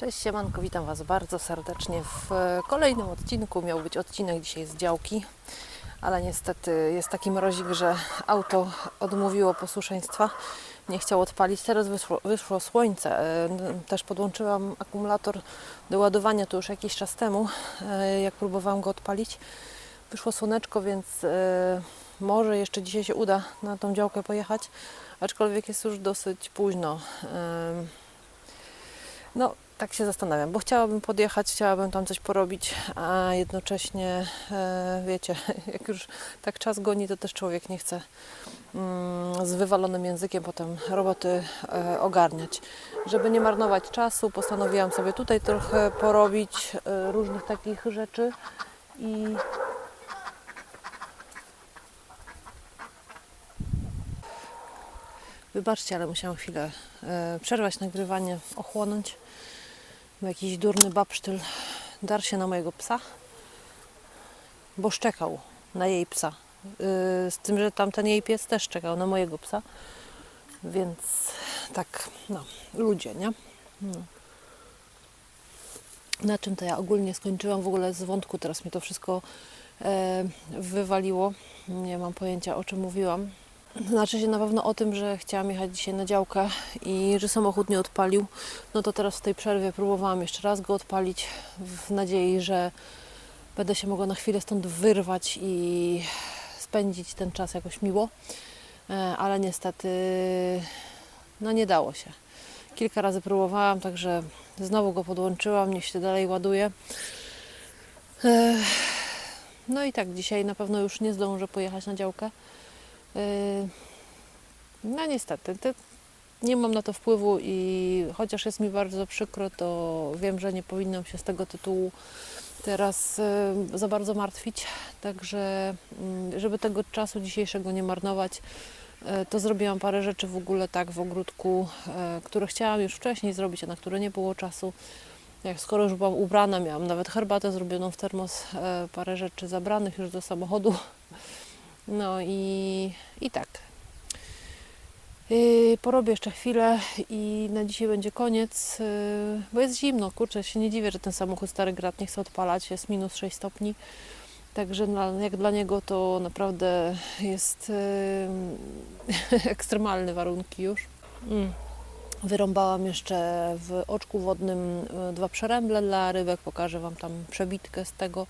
Cześć siemanko, witam Was bardzo serdecznie w e, kolejnym odcinku. Miał być odcinek dzisiaj z działki, ale niestety jest taki mrozik, że auto odmówiło posłuszeństwa. Nie chciał odpalić. Teraz wyszło, wyszło słońce. E, Też podłączyłam akumulator do ładowania to już jakiś czas temu, e, jak próbowałam go odpalić. Wyszło słoneczko, więc może jeszcze dzisiaj się uda na tą działkę pojechać, aczkolwiek jest już dosyć późno. No, tak się zastanawiam, bo chciałabym podjechać, chciałabym tam coś porobić, a jednocześnie, e, wiecie, jak już tak czas goni, to też człowiek nie chce mm, z wywalonym językiem potem roboty e, ogarniać. Żeby nie marnować czasu, postanowiłam sobie tutaj trochę porobić e, różnych takich rzeczy i Wybaczcie, ale musiałam chwilę przerwać nagrywanie, ochłonąć. Bo jakiś durny babsztyl darł się na mojego psa, bo szczekał na jej psa. Yy, z tym, że tamten jej pies też czekał na mojego psa. Więc tak, no, ludzie, nie? No. Na czym to ja ogólnie skończyłam w ogóle z wątku, teraz mi to wszystko e, wywaliło. Nie mam pojęcia o czym mówiłam. Znaczy się na pewno o tym, że chciałam jechać dzisiaj na działkę i że samochód nie odpalił. No to teraz w tej przerwie próbowałam jeszcze raz go odpalić w nadziei, że będę się mogła na chwilę stąd wyrwać i spędzić ten czas jakoś miło. E, Ale niestety no nie dało się. Kilka razy próbowałam, także znowu go podłączyłam, niech się dalej ładuje. E, No i tak, dzisiaj na pewno już nie zdążę pojechać na działkę. Yy, No niestety, te, nie mam na to wpływu i chociaż jest mi bardzo przykro, to wiem, że nie powinnam się z tego tytułu teraz yy, za bardzo martwić. Także, yy, żeby tego czasu dzisiejszego nie marnować, yy, to zrobiłam parę rzeczy w ogóle tak w ogródku, które chciałam już wcześniej zrobić, a na które nie było czasu. Jak skoro już byłam ubrana, miałam nawet herbatę zrobioną w termos, parę rzeczy zabranych już do samochodu. No i, i tak. Yy, porobię jeszcze chwilę i na dzisiaj będzie koniec, yy, bo jest zimno, kurczę, się nie dziwię, że ten samochód Stary Grad nie chce odpalać, jest minus 6 stopni, także jak dla niego to naprawdę jest yy, ekstremalne warunki już. Mm. Wyrąbałam jeszcze w oczku wodnym dwa przeręble dla rybek, pokażę Wam tam przebitkę z tego.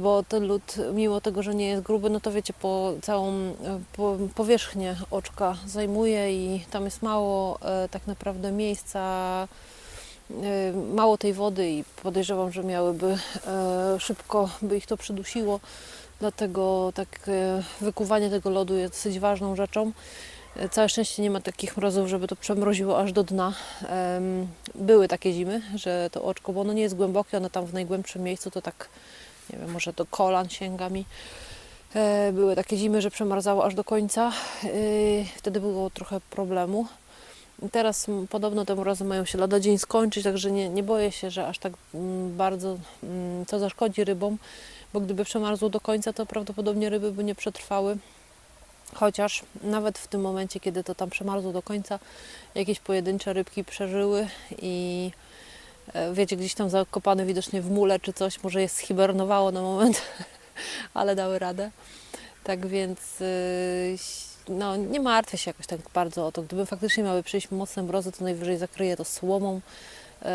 Bo ten lód, mimo tego, że nie jest gruby, no to wiecie, po całą po, powierzchnię oczka zajmuje i tam jest mało e, tak naprawdę miejsca, e, mało tej wody i podejrzewam, że miałyby e, szybko by ich to przydusiło. Dlatego tak wykuwanie tego lodu jest dosyć ważną rzeczą. Całe szczęście nie ma takich mrozów, żeby to przemroziło aż do dna. Były takie zimy, że to oczko, bo ono nie jest głębokie, ono tam w najgłębszym miejscu to tak nie wiem, może do kolan sięga mi. E, Były takie zimy, że przemarzało aż do końca. E, Wtedy było trochę problemu. Teraz podobno te mrozy mają się lada dzień skończyć, także nie, nie boję się, że aż tak bardzo to zaszkodzi rybom, bo gdyby przemarzło do końca, to prawdopodobnie ryby by nie przetrwały. Chociaż nawet w tym momencie, kiedy to tam przemarzło do końca, jakieś pojedyncze rybki przeżyły i wiecie, gdzieś tam zakopane widocznie w mule czy coś, może je zhibernowało na moment, ale dały radę. Tak więc y, no, nie martwię się jakoś tak bardzo o to. Gdyby faktycznie miały przyjść mocne mrozy, to najwyżej zakryję to słomą y,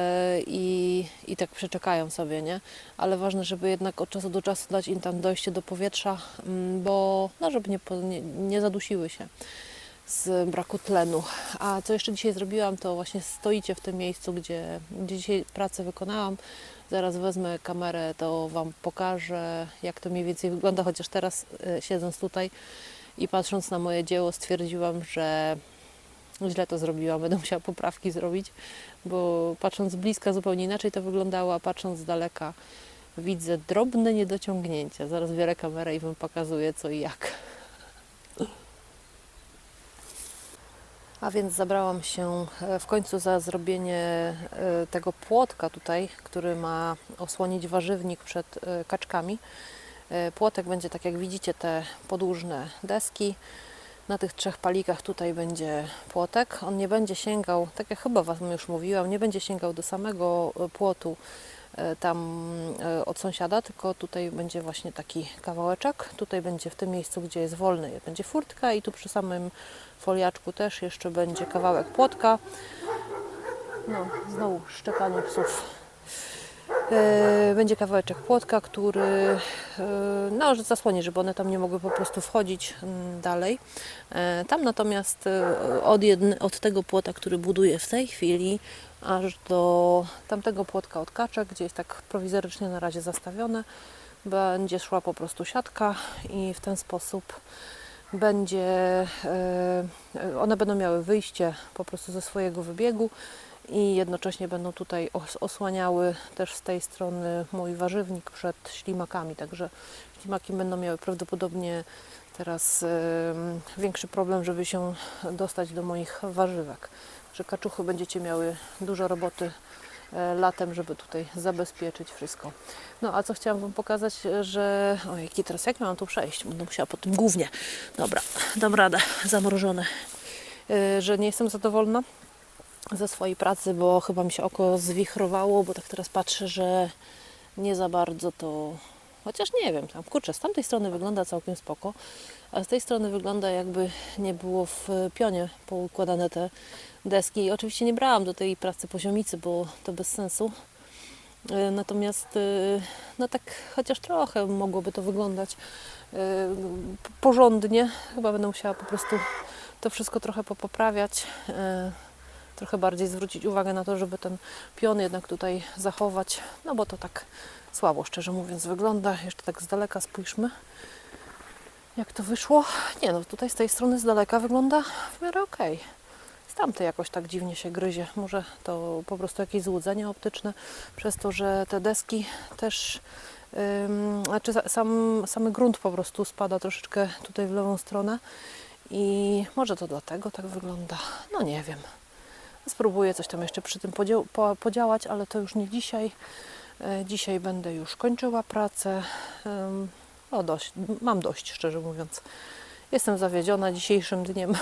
i, i tak przeczekają sobie, nie? Ale ważne, żeby jednak od czasu do czasu dać im tam dojście do powietrza, mm, bo no, żeby nie, nie, nie zadusiły się z braku tlenu. A co jeszcze dzisiaj zrobiłam, to właśnie stoicie w tym miejscu, gdzie, gdzie dzisiaj pracę wykonałam. Zaraz wezmę kamerę, to Wam pokażę, jak to mniej więcej wygląda, chociaż teraz e, siedząc tutaj i patrząc na moje dzieło, stwierdziłam, że źle to zrobiłam, będę musiała poprawki zrobić, bo patrząc z bliska zupełnie inaczej to wyglądało, a patrząc z daleka widzę drobne niedociągnięcia. Zaraz biorę kamerę i Wam pokazuję co i jak. A więc zabrałam się e, w końcu za zrobienie e, tego płotka tutaj, który ma osłonić warzywnik przed e, kaczkami. Płotek będzie tak jak widzicie te podłużne deski. Na tych trzech palikach tutaj będzie płotek. On nie będzie sięgał, tak jak chyba Wam już mówiłam, nie będzie sięgał do samego płotu tam e, od sąsiada, tylko tutaj będzie właśnie taki kawałeczek. Tutaj będzie w tym miejscu, gdzie jest wolny, będzie furtka i tu przy samym foliaczku też jeszcze będzie kawałek płotka. No, znowu szczekanie psów. E, Będzie kawałeczek płotka, który e, no, zasłoni, żeby one tam nie mogły po prostu wchodzić mm, dalej. E, Tam natomiast od, jedne, od tego płota, który buduję w tej chwili, aż do tamtego płotka od kaczek, gdzie jest tak prowizorycznie na razie zastawione, będzie szła po prostu siatka i w ten sposób będzie, one będą miały wyjście po prostu ze swojego wybiegu i jednocześnie będą tutaj os- osłaniały też z tej strony mój warzywnik przed ślimakami, także ślimaki będą miały prawdopodobnie teraz większy problem, żeby się dostać do moich warzywek. Że kaczuchy będziecie miały dużo roboty e, latem, żeby tutaj zabezpieczyć wszystko. No a co chciałam Wam pokazać, że... Ojej, teraz jak miałam tu przejść? Będę musiała po tym głównie. Dobra, dam radę, zamrożone. E, Że nie jestem zadowolona ze swojej pracy, bo chyba mi się oko zwichrowało, bo tak teraz patrzę, że nie za bardzo to. Chociaż nie wiem, tam kurczę, z tamtej strony wygląda całkiem spoko, a z tej strony wygląda jakby nie było w pionie poukładane te deski. I oczywiście nie brałam do tej pracy poziomicy, bo to bez sensu. E, Natomiast e, no tak chociaż trochę mogłoby to wyglądać e, porządnie. Chyba będę musiała po prostu to wszystko trochę popoprawiać. Trochę bardziej zwrócić uwagę na to, żeby ten pion jednak tutaj zachować, no bo to tak słabo, szczerze mówiąc, wygląda. Jeszcze tak z daleka spójrzmy, jak to wyszło. Nie no, tutaj z tej strony z daleka wygląda w miarę okej. Z tamtej jakoś tak dziwnie się gryzie. Może to po prostu jakieś złudzenie optyczne, przez to, że te deski też, znaczy sa- sam, samy grunt po prostu spada troszeczkę tutaj w lewą stronę i może to dlatego tak wygląda. No nie wiem. Spróbuję coś tam jeszcze przy tym podział- po- podziałać, ale to już nie dzisiaj. E, Dzisiaj będę już kończyła pracę. No dość, mam dość, szczerze mówiąc. Jestem zawiedziona dzisiejszym dniem.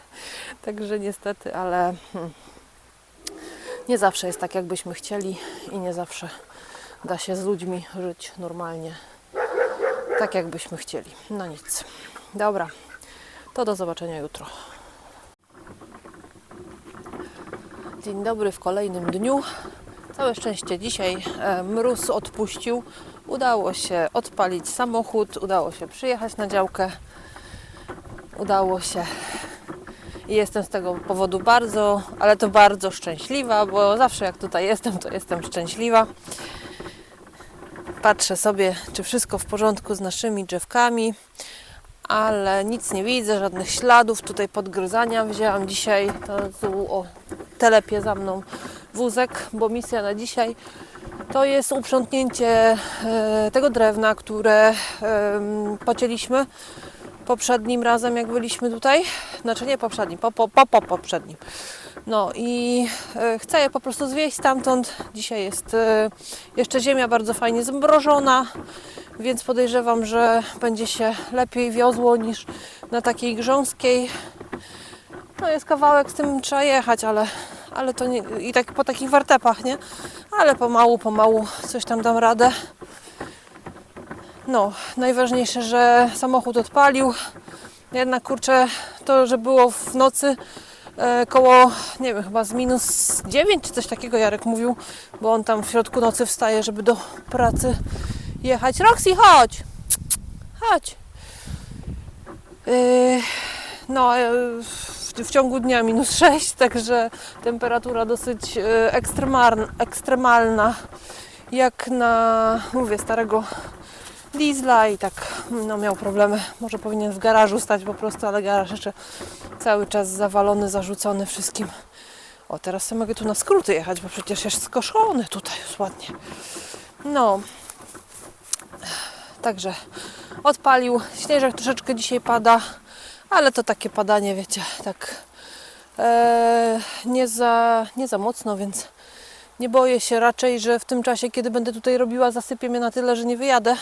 Także niestety, ale hmm, nie zawsze jest tak, jakbyśmy chcieli i nie zawsze da się z ludźmi żyć normalnie, tak jakbyśmy chcieli. No nic. Dobra, to do zobaczenia jutro. Dzień dobry w kolejnym dniu. Całe szczęście dzisiaj e, mróz odpuścił. Udało się odpalić samochód, udało się przyjechać na działkę. Udało się. I jestem z tego powodu bardzo, ale to bardzo szczęśliwa, bo zawsze jak tutaj jestem, to jestem szczęśliwa. Patrzę sobie, czy wszystko w porządku z naszymi drzewkami, ale nic nie widzę, żadnych śladów tutaj podgryzania. Wzięłam dzisiaj, to o, telepie za mną wózek, bo misja na dzisiaj to jest uprzątnięcie e, tego drewna, które pocięliśmy poprzednim razem, jak byliśmy tutaj. Znaczy nie poprzednim, po, po, po, po poprzednim. No i e, chcę je po prostu zwieść stamtąd. Dzisiaj jest e, jeszcze ziemia bardzo fajnie zmrożona, więc podejrzewam, że będzie się lepiej wiozło niż na takiej grząskiej. No jest kawałek, z tym trzeba jechać, ale, ale to nie, i tak po takich wartepach, nie? Ale pomału, pomału coś tam dam radę. No, najważniejsze, że samochód odpalił. Jednak kurczę, to, że było w nocy e, koło, nie wiem, chyba z minus 9 czy coś takiego Jarek mówił, bo on tam w środku nocy wstaje, żeby do pracy jechać. Roxy, chodź! Chodź! Yy, no, e, w, ciągu dnia minus 6, także temperatura dosyć e, ekstremalna, jak na, mówię, starego diesla i tak no, miał problemy. Może powinien w garażu stać po prostu, ale garaż jeszcze cały czas zawalony, zarzucony wszystkim. O, teraz sobie mogę tu na skróty jechać, bo przecież jest skoszony tutaj jest ładnie. No, także odpalił. Śnieżek troszeczkę dzisiaj pada, ale to takie padanie, wiecie, tak e, nie, za, nie za mocno, więc nie boję się raczej, że w tym czasie, kiedy będę tutaj robiła, zasypie mnie na tyle, że nie wyjadę.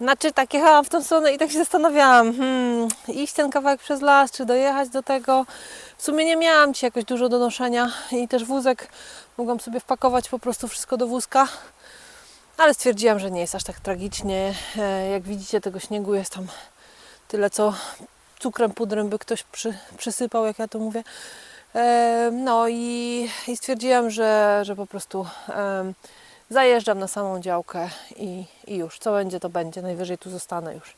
Znaczy tak jechałam w tą stronę i tak się zastanawiałam, hmm, iść ten kawałek przez las, czy dojechać do tego. W sumie nie miałam ci jakoś dużo do noszenia i też wózek mogłam sobie wpakować po prostu wszystko do wózka. Ale stwierdziłam, że nie jest aż tak tragicznie. E, Jak widzicie, tego śniegu jest tam tyle, co cukrem, pudrem by ktoś przy, przysypał, jak ja to mówię. E, No i, i stwierdziłam, że, że po prostu em, zajeżdżam na samą działkę i, i już. Co będzie, to będzie. Najwyżej tu zostanę już.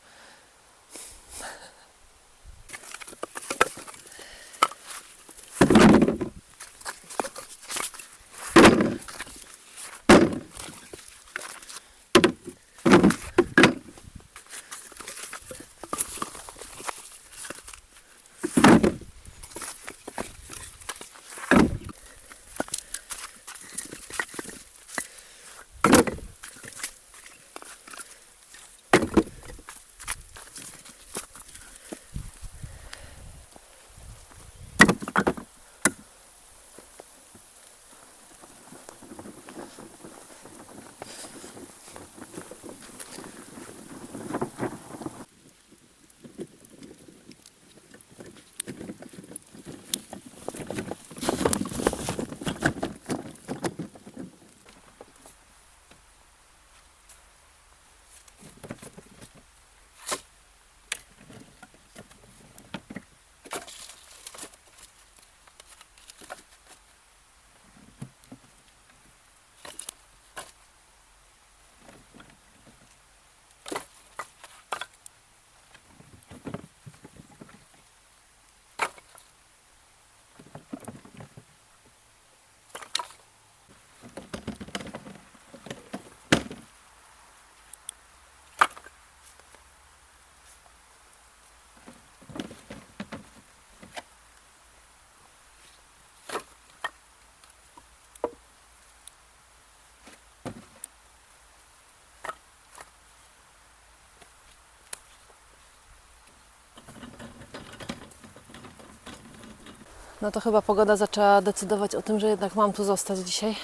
No to chyba pogoda zaczęła decydować o tym, że jednak mam tu zostać dzisiaj.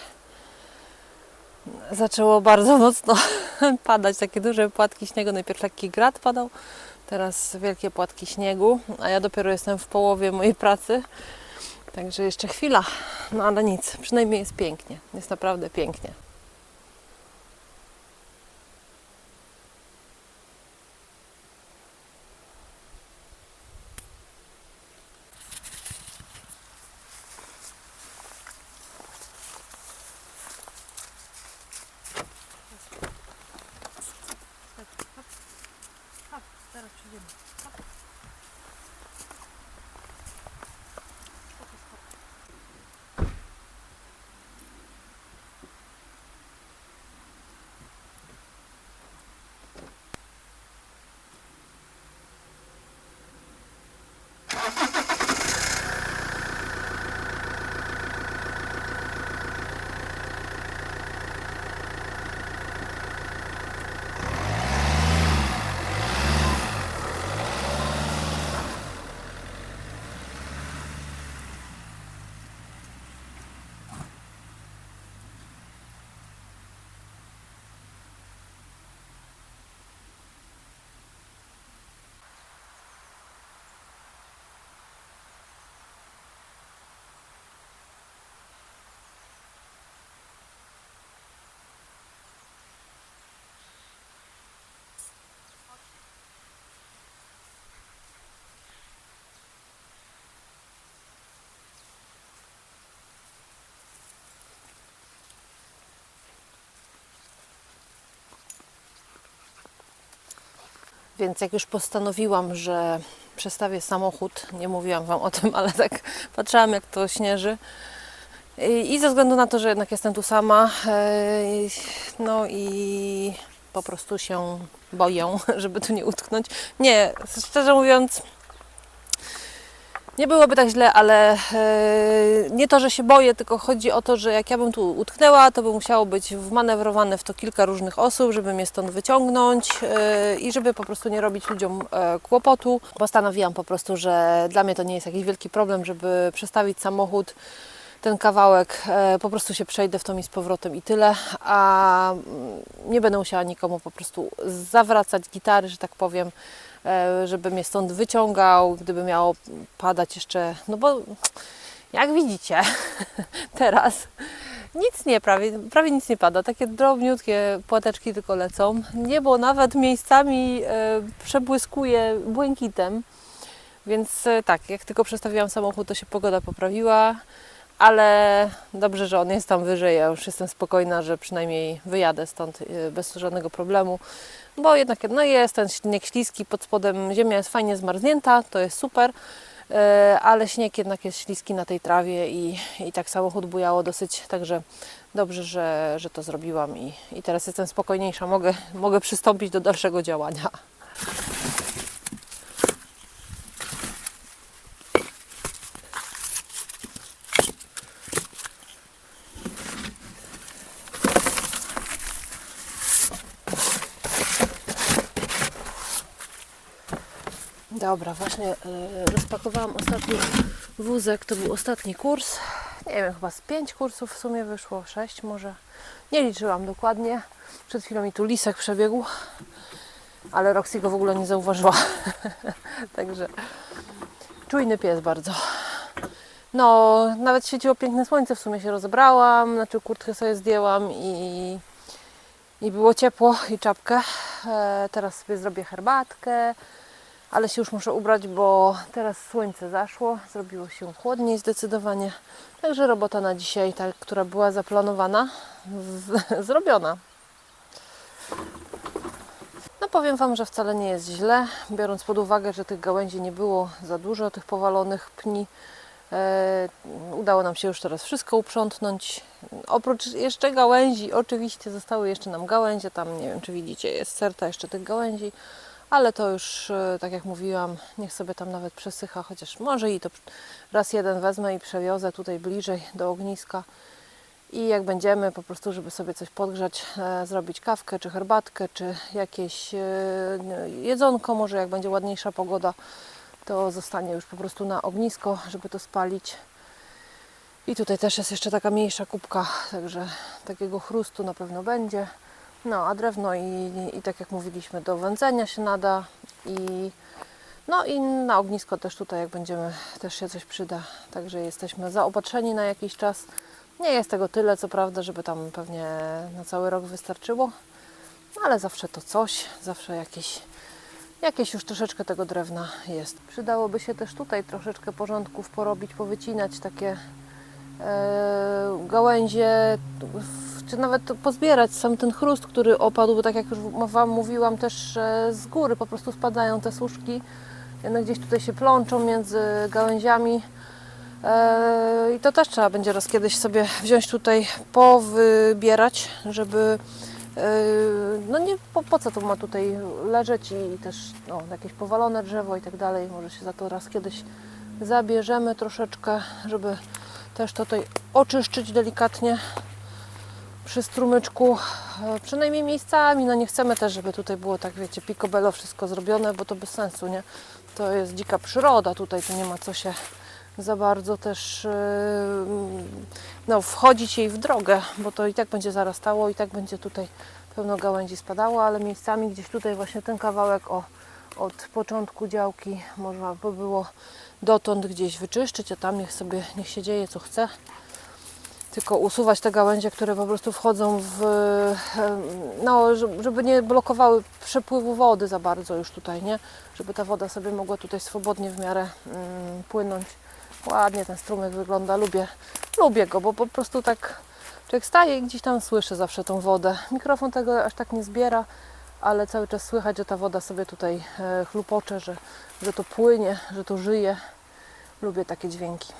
Zaczęło bardzo mocno padać, takie duże płatki śniegu. Najpierw lekki grad padał, teraz wielkie płatki śniegu, a ja dopiero jestem w połowie mojej pracy. Także jeszcze chwila, no ale nic, przynajmniej jest pięknie, jest naprawdę pięknie. Teraz przyjdziemy. Więc jak już postanowiłam, że przestawię samochód, nie mówiłam Wam o tym, ale tak patrzyłam jak to śnieży. I, ze względu na to, że jednak jestem tu sama, e, no i po prostu się boję, żeby tu nie utknąć. Nie, szczerze mówiąc, nie byłoby tak źle, ale e, nie to, że się boję, tylko chodzi o to, że jak ja bym tu utknęła, to by musiało być wmanewrowane w to kilka różnych osób, żeby mnie stąd wyciągnąć e, i żeby po prostu nie robić ludziom e, kłopotu. Postanowiłam po prostu, że dla mnie to nie jest jakiś wielki problem, żeby przestawić samochód ten kawałek, e, po prostu się przejdę w to i z powrotem i tyle, a mm, nie będę musiała nikomu po prostu zawracać gitary, że tak powiem, e, żeby mnie stąd wyciągał, gdyby miało padać jeszcze, no bo jak widzicie teraz nic nie, prawie, prawie nic nie pada, takie drobniutkie płateczki tylko lecą. Niebo nawet miejscami e, przebłyskuje błękitem, więc tak, jak tylko przestawiłam samochód, to się pogoda poprawiła, ale dobrze, że on jest tam wyżej. Ja już jestem spokojna, że przynajmniej wyjadę stąd e, bez żadnego problemu, bo jednak no jest ten śnieg śliski, pod spodem. Ziemia jest fajnie zmarznięta, to jest super, e, ale śnieg jednak jest śliski na tej trawie i, i tak samochód bujało dosyć, także dobrze, że, że to zrobiłam i, i teraz jestem spokojniejsza, mogę, mogę przystąpić do dalszego działania. Dobra, właśnie e, rozpakowałam ostatni wózek, to był ostatni kurs. Nie wiem, chyba z pięć kursów w sumie wyszło, sześć może. Nie liczyłam dokładnie. Przed chwilą mi tu lisek przebiegł, ale Roxy go w ogóle nie zauważyła. Także czujny pies bardzo. No, nawet świeciło piękne słońce, w sumie się rozebrałam, znaczy kurtkę sobie zdjęłam i, i było ciepło i czapkę. E, teraz sobie zrobię herbatkę, ale się już muszę ubrać, bo teraz słońce zaszło, zrobiło się chłodniej zdecydowanie. Także robota na dzisiaj, ta, która była zaplanowana, zrobiona. No powiem Wam, że wcale nie jest źle, biorąc pod uwagę, że tych gałęzi nie było za dużo, tych powalonych pni. E, udało nam się już teraz wszystko uprzątnąć. Oprócz jeszcze gałęzi, oczywiście zostały jeszcze nam gałęzie, tam nie wiem czy widzicie, jest serta jeszcze tych gałęzi, ale to już, e, tak jak mówiłam, niech sobie tam nawet przesycha, chociaż może i to raz jeden wezmę i przewiozę tutaj bliżej do ogniska. I jak będziemy, po prostu, żeby sobie coś podgrzać, e, zrobić kawkę, czy herbatkę, czy jakieś e, jedzonko, może jak będzie ładniejsza pogoda, to zostanie już po prostu na ognisko, żeby to spalić. I tutaj też jest jeszcze taka mniejsza kubka, także takiego chrustu na pewno będzie. No, a drewno i, i tak jak mówiliśmy, do wędzenia się nada i no i na ognisko też tutaj jak będziemy, też się coś przyda. Także jesteśmy zaopatrzeni na jakiś czas. Nie jest tego tyle, co prawda, żeby tam pewnie na cały rok wystarczyło, ale zawsze to coś, zawsze jakieś, jakieś już troszeczkę tego drewna jest. Przydałoby się też tutaj troszeczkę porządków porobić, powycinać takie e, gałęzie, w- czy nawet pozbierać sam ten chrust, który opadł, bo tak jak już Wam mówiłam, też e, z góry po prostu spadają te służki. One gdzieś tutaj się plączą między gałęziami. E, I to też trzeba będzie raz kiedyś sobie wziąć tutaj, powybierać, żeby e, no nie, po, po co to ma tutaj leżeć i też no, jakieś powalone drzewo i tak dalej. Może się za to raz kiedyś zabierzemy troszeczkę, żeby też to tutaj oczyszczyć delikatnie przy strumyczku, e, przynajmniej miejscami. No nie chcemy też, żeby tutaj było tak, wiecie, picobello wszystko zrobione, bo to bez sensu, nie? To jest dzika przyroda, tutaj tu nie ma co się za bardzo też yy, no, wchodzić jej w drogę, bo to i tak będzie zarastało, i tak będzie tutaj pełno gałęzi spadało, ale miejscami gdzieś tutaj właśnie ten kawałek o, od początku działki można by było dotąd gdzieś wyczyszczyć, a tam niech sobie, niech się dzieje co chce tylko usuwać te gałęzie, które po prostu wchodzą w, no, żeby- żeby nie blokowały przepływu wody za bardzo już tutaj, nie? Żeby ta woda sobie mogła tutaj swobodnie w miarę mm, płynąć. Ładnie ten strumyk wygląda, lubię, lubię go, bo po prostu tak człowiek staje i gdzieś tam słyszy zawsze tą wodę. Mikrofon tego aż tak nie zbiera, ale cały czas słychać, że ta woda sobie tutaj e, chlupocze, że, że to płynie, że to żyje. Lubię takie dźwięki.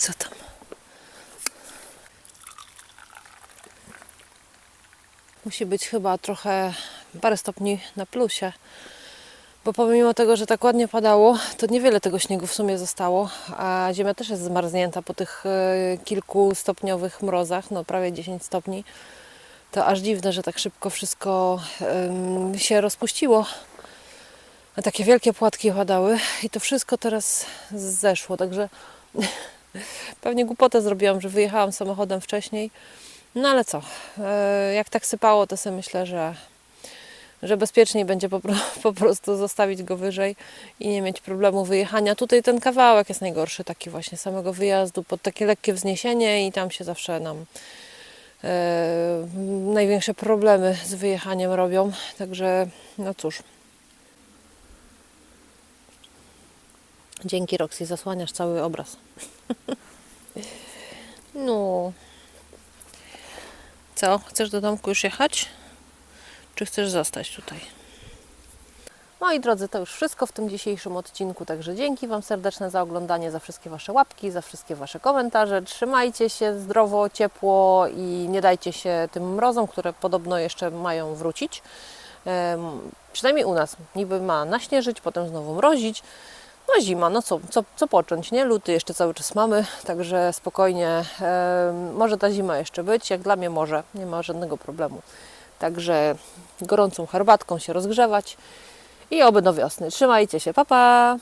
Co tam? Musi być chyba trochę parę stopni na plusie. Bo pomimo tego, że tak ładnie padało, to niewiele tego śniegu w sumie zostało, a ziemia też jest zmarznięta po tych e, kilkustopniowych mrozach, no prawie 10 stopni. To aż dziwne, że tak szybko wszystko em, się rozpuściło. A takie wielkie płatki padały i to wszystko teraz zeszło, także pewnie głupotę zrobiłam, że wyjechałam samochodem wcześniej. No ale co, e, jak tak sypało, to sobie myślę, że, że bezpieczniej będzie po, po prostu zostawić go wyżej i nie mieć problemu wyjechania. Tutaj ten kawałek jest najgorszy, taki właśnie samego wyjazdu, pod takie lekkie wzniesienie i tam się zawsze nam e, największe problemy z wyjechaniem robią. Także no cóż. Dzięki Roxy zasłaniasz cały obraz. no. Co? Chcesz do domku już jechać? Czy chcesz zostać tutaj? Moi drodzy, to już wszystko w tym dzisiejszym odcinku, także dzięki Wam serdeczne za oglądanie, za wszystkie Wasze łapki, za wszystkie Wasze komentarze. Trzymajcie się zdrowo, ciepło i nie dajcie się tym mrozom, które podobno jeszcze mają wrócić. Em, przynajmniej u nas. Niby ma naśnieżyć, potem znowu mrozić. No zima, no co, co, co począć, nie? Luty jeszcze cały czas mamy, także spokojnie. em, może ta zima jeszcze być, jak dla mnie może, nie ma żadnego problemu. Także gorącą herbatką się rozgrzewać i oby do wiosny. Trzymajcie się, pa pa!